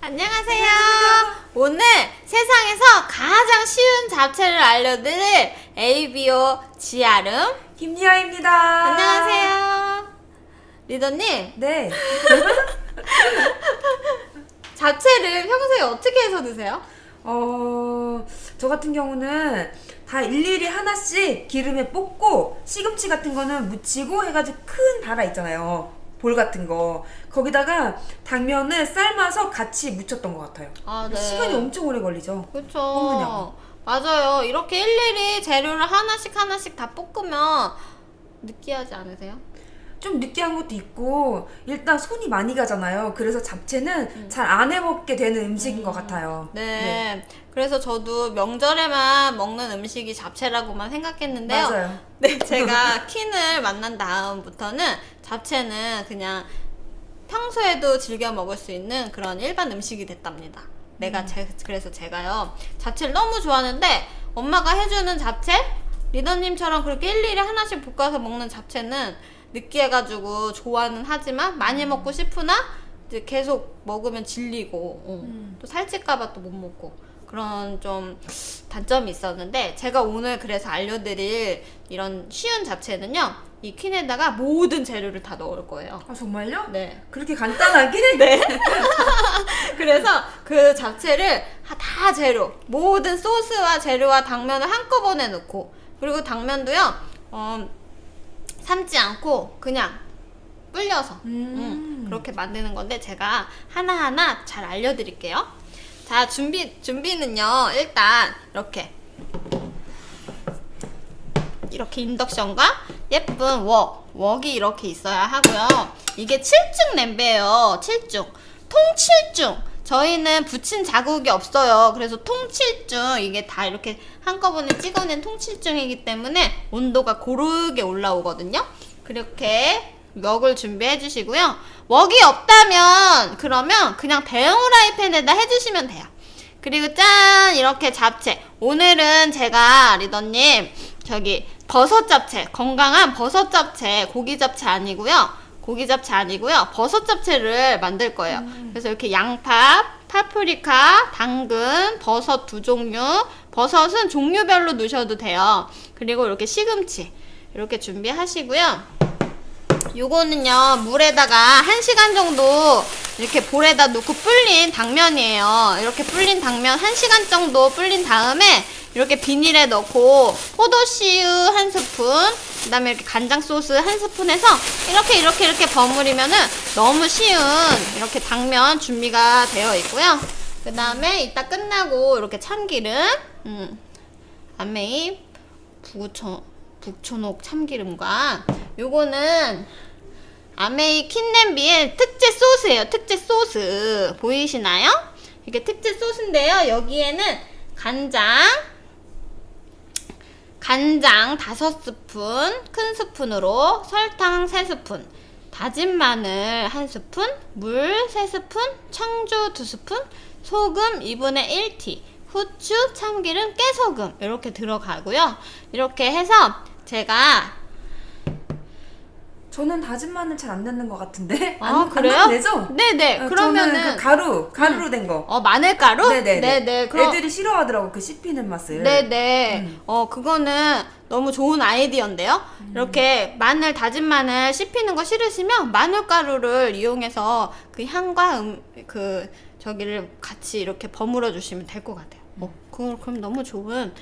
안녕하세요. 오늘 세상에서 가장 쉬운 잡채를 알려드릴 ABO 지아름. 김리아입니다. 안녕하세요. 리더님, 네. 잡채를 평소에 어떻게 해서 드세요? 어, 저 같은 경우는 다 일일이 하나씩 기름에 볶고 시금치 같은 거는 무치고 해가지고 큰 다라 있잖아요. 볼 같은 거. 거기다가 당면을 삶아서 같이 무쳤던 것 같아요. 아, 시간이 엄청 오래 걸리죠. 그렇죠. 맞아요. 이렇게 일일이 재료를 하나씩 하나씩 다 볶으면 느끼하지 않으세요? 좀 느끼한 것도 있고 일단 손이 많이 가잖아요. 그래서 잡채는 잘안 해먹게 되는 음식인 것 같아요. 네. 그래서 저도 명절에만 먹는 음식이 잡채라고만 생각했는데요. 맞아요. 네, 제가 킨을 만난 다음부터는 잡채는 그냥 평소에도 즐겨 먹을 수 있는 그런 일반 음식이 됐답니다. 내가 제, 그래서 제가요 잡채를 너무 좋아하는데 엄마가 해주는 잡채 리더님처럼 그렇게 일일이 하나씩 볶아서 먹는 잡채는 느끼해가지고 좋아는 하지만 많이 먹고 싶으나 이제 계속 먹으면 질리고 어, 음. 또 살찔까봐 또 못 먹고 그런 좀 단점이 있었는데 제가 오늘 그래서 알려드릴 이런 쉬운 잡채는요 이 퀸에다가 모든 재료를 다 넣을 거예요. 아 정말요? 네. 그렇게 간단하게? 네. 그래서 그 잡채를 다 재료, 모든 소스와 재료와 당면을 한꺼번에 넣고, 그리고 당면도요, 어, 삶지 않고 그냥 불려서 음. 음, 그렇게 만드는 건데 제가 하나하나 잘 알려드릴게요. 자, 준비, 준비는요, 일단 이렇게. 이렇게 인덕션과 예쁜 웍, 웍이 이렇게 있어야 하고요. 이게 7중 냄비예요. 7중. 통7중. 저희는 붙인 자국이 없어요. 그래서 통7중. 이게 다 이렇게 한꺼번에 찍어낸 통7중이기 때문에 온도가 고르게 올라오거든요. 그렇게 웍을 준비해 주시고요. 웍이 없다면 그러면 그냥 대형 후라이팬에다 해주시면 돼요. 그리고 짠 이렇게 잡채 오늘은 제가 리더님 저기 버섯 잡채 건강한 버섯 잡채 고기 잡채 아니고요 고기 잡채 아니고요. 버섯 잡채를 만들 거예요. 그래서 이렇게 양파 파프리카 당근 버섯 두 종류 버섯은 종류별로 넣으셔도 돼요. 그리고 이렇게 시금치 이렇게 준비하시고요. 요거는요 물에다가 한시간 정도 이렇게 볼에다 놓고 불린 당면이에요. 이렇게 불린 당면 한시간 정도 불린 다음에 이렇게 비닐에 넣고 포도씨유 한 스푼 그 다음에 이렇게 간장 소스 한 스푼 해서 이렇게 이렇게 이렇게 버무리면은 너무 쉬운 이렇게 당면 준비가 되어 있고요 그 다음에 이따 끝나고 이렇게 참기름 음, 아메이 북초, 북초녹 참기름과 요거는 아메이 킨냄비의 특제 소스예요. 특제 소스 보이시나요? 이게 특제 소스인데요. 여기에는 간장 간장 다섯 스푼 큰 스푼으로 설탕 세 스푼 다진 마늘 한 스푼 물세 스푼 청주 두 스푼 소금 2분의 1티 후추 참기름 깨소금 이렇게 들어가고요. 이렇게 해서 제가 저는 다진 마늘 잘 안 넣는 것 같은데. 아 안, 그래요? 안 되죠? 네네. 어, 그러면은 그 가루, 가루로 된 거. 어 마늘 가루? 네네네. 네네. 그럼 애들이 싫어하더라고 그 씹히는 맛을. 네네. 음. 어 그거는 너무 좋은 아이디어인데요. 음. 이렇게 마늘 다진 마늘 씹히는 거 싫으시면 마늘 가루를 이용해서 그 향과 음, 그 저기를 같이 이렇게 버무려 주시면 될 것 같아요. 어 그, 그럼 너무 좋은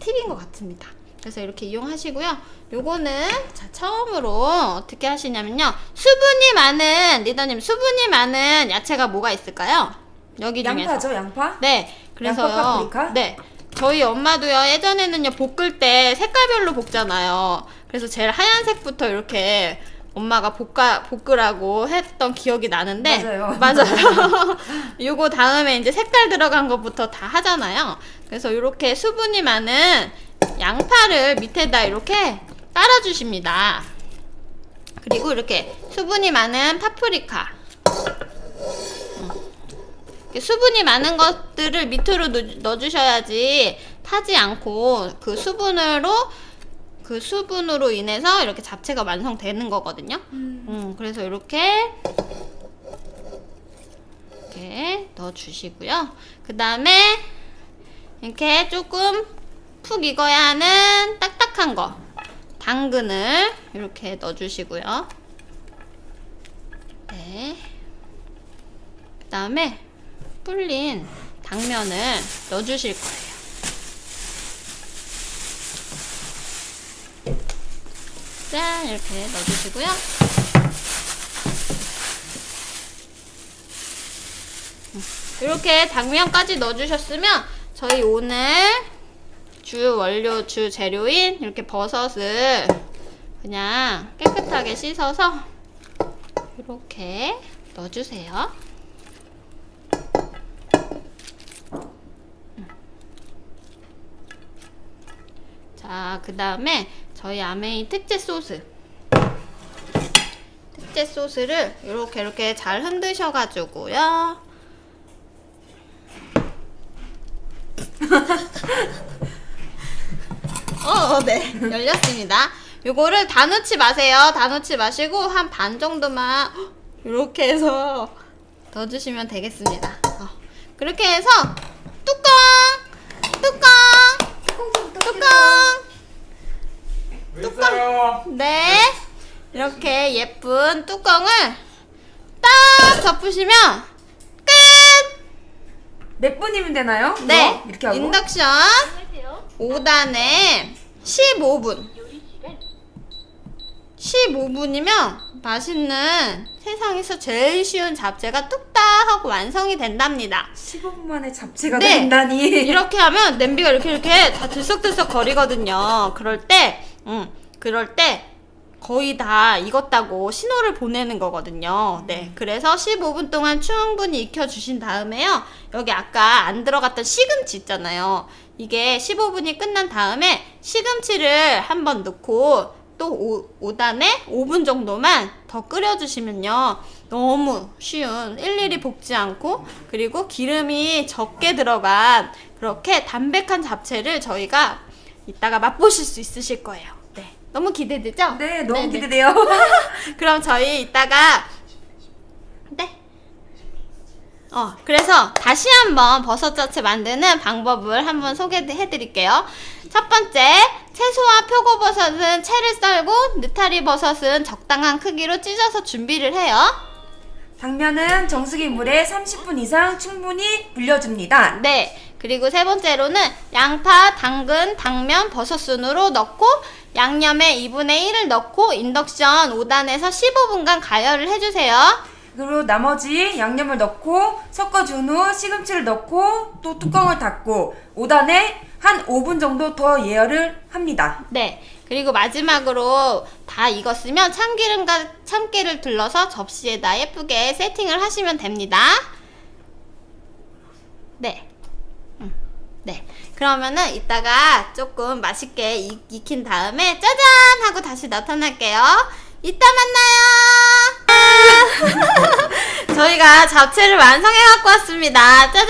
팁인 것 같습니다. 그래서 이렇게 이용하시고요. 요거는 자 처음으로 어떻게 하시냐면요. 수분이 많은 리더님 수분이 많은 야채가 뭐가 있을까요? 여기 중에서 양파죠, 양파? 네, 그래서요. 양파, 파프리카? 네, 저희 엄마도요 예전에는요 볶을 때 색깔별로 볶잖아요. 그래서 제일 하얀색부터 이렇게 엄마가 볶아 볶으라고 했던 기억이 나는데 맞아요. 맞아요. 요거 다음에 이제 색깔 들어간 것부터 다 하잖아요. 그래서 이렇게 수분이 많은 양파를 밑에다 이렇게 깔아 주십니다. 그리고 이렇게 수분이 많은 파프리카 수분이 많은 것들을 밑으로 넣- 넣어주셔야지 타지 않고 그 수분으로 그 수분으로 인해서 이렇게 잡채가 완성되는 거거든요. 음, 그래서 이렇게 이렇게 넣어주시고요. 그 다음에 이렇게 조금 푹 익어야 하는 딱딱한 거 당근을 이렇게 넣어주시고요. 네. 그 다음에 불린 당면을 넣어주실 거예요. 짠 이렇게 넣어주시고요. 이렇게 당면까지 넣어주셨으면 저희 오늘 주 원료 주 재료인 이렇게 버섯을 그냥 깨끗하게 씻어서 이렇게 넣어주세요. 자, 그 다음에 저희 아메이 특제 소스. 특제 소스를 이렇게 이렇게 잘 흔드셔가지고요. 어, 네. 열렸습니다. 요거를 다 넣지 마세요. 다 넣지 마시고 한 반 정도만 이렇게 해서 넣어주시면 되겠습니다. 어. 그렇게 해서 뚜껑! 뚜껑! 뚜껑! 있어요. 네. 이렇게 예쁜 뚜껑을 딱 덮으시면 끝! 몇 분이면 되나요? 네. 뭐? 이렇게 하고. 인덕션 5단에 15분. 15분이면 맛있는 세상에서 제일 쉬운 잡채가 뚝딱 하고 완성이 된답니다. 15분 만에 잡채가 네. 된다니. 이렇게 하면 냄비가 이렇게 이렇게 다 들썩들썩 거리거든요. 그럴 때, 음, 그럴 때 거의 다 익었다고 신호를 보내는 거거든요. 네. 그래서 15분 동안 충분히 익혀주신 다음에요. 여기 아까 안 들어갔던 시금치 있잖아요. 이게 15분이 끝난 다음에 시금치를 한번 넣고 또 5, 5단에 5분 정도만 더 끓여주시면요. 너무 쉬운, 일일이 볶지 않고, 그리고 기름이 적게 들어간 그렇게 담백한 잡채를 저희가 이따가 맛보실 수 있으실 거예요. 네. 너무 기대되죠? 네, 너무 네네. 기대돼요. 그럼 저희 이따가 네. 어, 그래서 다시 한번 버섯 자체 만드는 방법을 한번 소개해 드릴게요. 첫 번째, 채소와 표고버섯은 채를 썰고 느타리 버섯은 적당한 크기로 찢어서 준비를 해요. 당면은 정수기 물에 30분 이상 충분히 불려줍니다. 네. 그리고 세 번째로는 양파, 당근, 당면, 버섯 순으로 넣고 양념에 2분의 1을 넣고 인덕션 5단에서 15분간 가열을 해주세요. 그리고 나머지 양념을 넣고 섞어준 후 시금치를 넣고 또 뚜껑을 닫고 5단에 한 5분 정도 더 예열을 합니다. 네. 그리고 마지막으로 다 익었으면 참기름과 참깨를 둘러서 접시에다 예쁘게 세팅을 하시면 됩니다. 네. 음, 네. 그러면은 이따가 조금 맛있게 익, 익힌 다음에 짜잔! 하고 다시 나타날게요. 이따 만나요! 저희가 잡채를 완성해 갖고 왔습니다. 짜잔!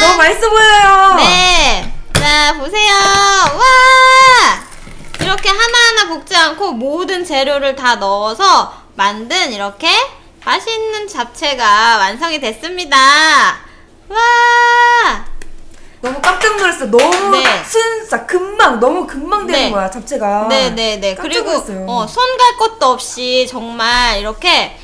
너무 맛있어 보여요. 네. 자, 보세요. 와! 이렇게 하나하나 볶지 않고 모든 재료를 다 넣어서 만든 이렇게 맛있는 잡채가 완성이 됐습니다. 와! 너무 깜짝 놀랐어. 너무 네. 순삭 금방 너무 금방 되는 네. 거야 잡채가. 네네네. 깜짝 그리고 놀랐어요. 어, 손 갈 것도 없이 정말 이렇게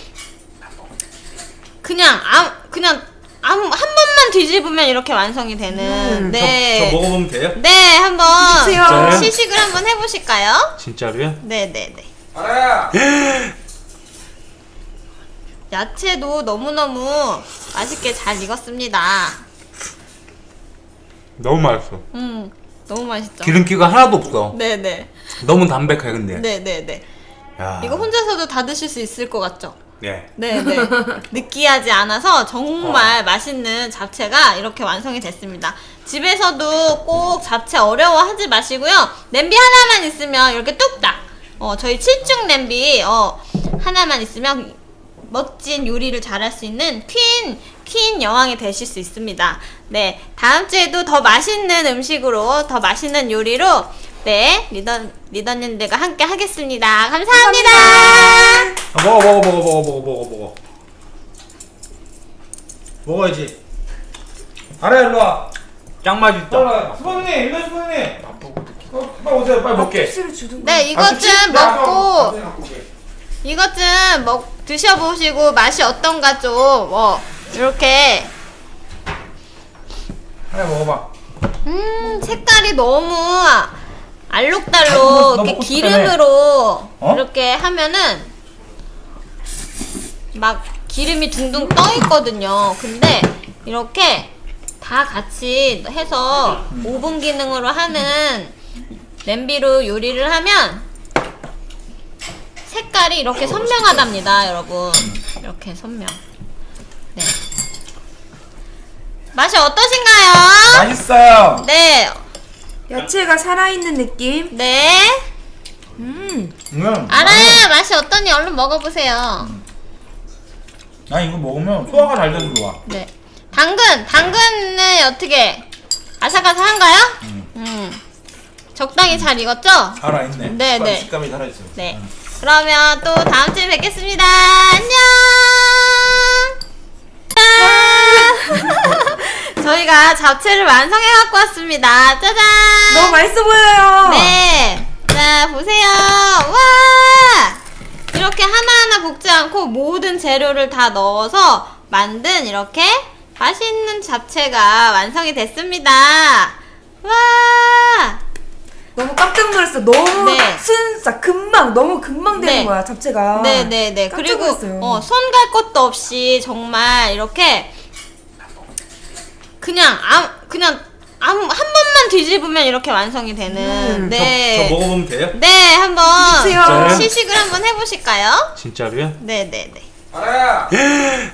그냥 아, 그냥 아무 한 번만 뒤집으면 이렇게 완성이 되는 음, 네. 저 먹어보면 돼요? 네, 한번 주세요. 진짜요? 시식을 한번 해보실까요? 진짜로요? 네네네. 알아야. 야채도 너무너무 맛있게 잘 익었습니다. 너무 맛있어. 음, 너무 맛있죠? 기름기가 하나도 없어. 네네. 너무 담백해 근데. 네네네. 야. 이거 혼자서도 다 드실 수 있을 것 같죠? 네. 네네. 느끼하지 않아서 정말 맛있는 잡채가 이렇게 완성이 됐습니다. 집에서도 꼭 잡채 어려워하지 마시고요. 냄비 하나만 있으면 이렇게 뚝딱. 어, 저희 7중 냄비 어, 하나만 있으면 멋진 요리를 잘할 수 있는 퀸, 퀸 여왕이 되실 수 있습니다. 네. 다음 주에도 더 맛있는 음식으로, 더 맛있는 요리로 네, 리더, 리더님들과 함께 하겠습니다. 감사합니다. 아, 먹어 먹어 먹어 먹어 먹어 먹어 먹어. 먹어야지. 알아 일로 와. 짱 맛있다. 따라. 수건님 일로 수건님. 어, 빨리 오세요. 빨리 먹게. 네, 이것 좀 먹고, 이것 좀 먹, 드셔보시고 맛이 어떤가 좀, 어, 이렇게. 하나 먹어봐. 음, 색깔이 너무 알록달록 아, 너 이렇게 먹고 기름으로 어? 이렇게 하면은 막 기름이 둥둥 떠 있거든요. 근데 이렇게 다 같이 해서 오븐 기능으로 하는 냄비로 요리를 하면 색깔이 이렇게 선명하답니다, 여러분. 이렇게 선명. 네. 맛이 어떠신가요? 맛있어요. 네, 야채가 살아있는 느낌. 네. 음. 응. 알아요. 맛이 어떠니 얼른 먹어보세요. 나 이거 먹으면 소화가 잘 돼서 좋아. 네. 당근, 당근은 어떻게 아삭아삭한가요? 음. 적당히 잘 익었죠? 살아있네. 네, 식감, 네. 식감이 살아있어. 네. 그러면 또 다음 주에 뵙겠습니다. 안녕. 짠! 저희가 잡채를 완성해 갖고 왔습니다. 짜잔. 너무 맛있어 보여요. 네. 자, 보세요. 와! 이렇게 하나하나 볶지 않고 모든 재료를 다 넣어서 만든 이렇게 맛있는 잡채가 완성이 됐습니다. 와! 너무 깜짝 놀랐어. 너무 네. 순삭 금방 너무 금방 되는 네. 거야 잡채가. 네네네. 깜짝 그리고 놀랐어요. 어, 손 갈 것도 없이 정말 이렇게 그냥 아, 그냥 아무 한 번만 뒤집으면 이렇게 완성이 되는. 음. 네. 저 먹어보면 돼요? 네, 한번 주세요. 시식을 한번 해보실까요? 진짜로요? 네 네 네. 알아야.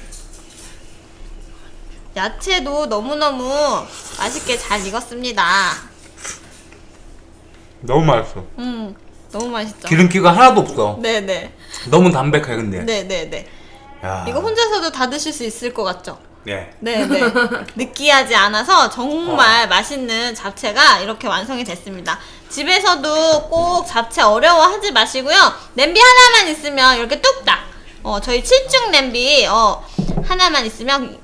야채도 너무너무 맛있게 잘 익었습니다. 너무 맛있어. 음, 너무 맛있죠? 기름기가 하나도 없어. 네 네. 너무 담백해 근데. 네 네 네. 야. 이거 혼자서도 다 드실 수 있을 것 같죠? 네. 네 네. 느끼하지 않아서 정말 맛있는 잡채가 이렇게 완성이 됐습니다. 집에서도 꼭 잡채 어려워하지 마시고요. 냄비 하나만 있으면 이렇게 뚝딱. 어, 저희 7중 냄비 어, 하나만 있으면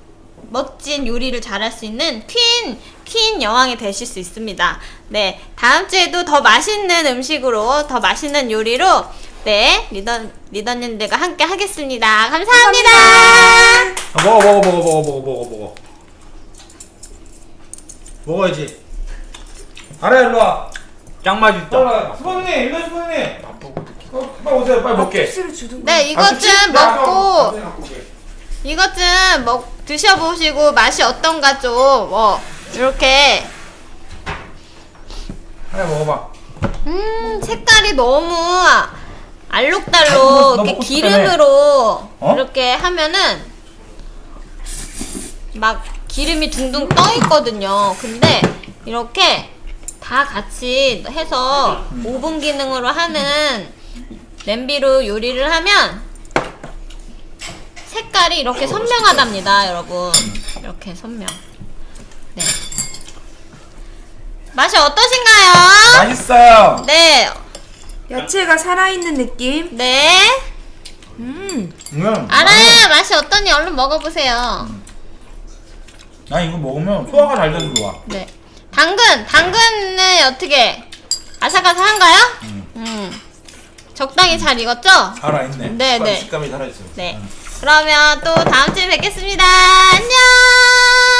멋진 요리를 잘할 수 있는 퀸, 퀸 여왕이 되실 수 있습니다. 네. 다음 주에도 더 맛있는 음식으로, 더 맛있는 요리로, 네. 리더, 리더님들과 함께 하겠습니다. 감사합니다. 아, 먹어 먹어 먹어 먹어 먹어 먹어 먹어. 먹어야지. 알아 일로 와. 짱 맛있다. 따라. 수건님 일로 수건님. 어, 빨리 오세요. 빨리 먹게. 주든 네, 이것 좀 먹고, 이것 좀 먹, 드셔보시고 맛이 어떤가 좀, 어, 이렇게, 하나 먹어봐. 음, 색깔이 너무 알록달록 너 이렇게 먹고 기름으로 어? 이렇게 하면은 막 기름이 둥둥 떠 있거든요. 근데 이렇게 다 같이 해서 오븐 기능으로 하는 냄비로 요리를 하면 색깔이 이렇게 선명하답니다, 여러분. 이렇게 선명. 네. 맛이 어떠신가요? 맛있어요. 네, 야채가 살아있는 느낌. 네. 음. 응. 알아요. 맛이 어떠니 얼른 먹어보세요. 나 이거 먹으면 소화가 잘 돼서 좋아. 네. 당근! 당근은 어떻게 아삭아삭한가요? 음. 음. 적당히 잘 익었죠? 살아있네. 네네. 식감이 살아있어요. 네. 음. 그러면 또 다음 주에 뵙겠습니다. 안녕!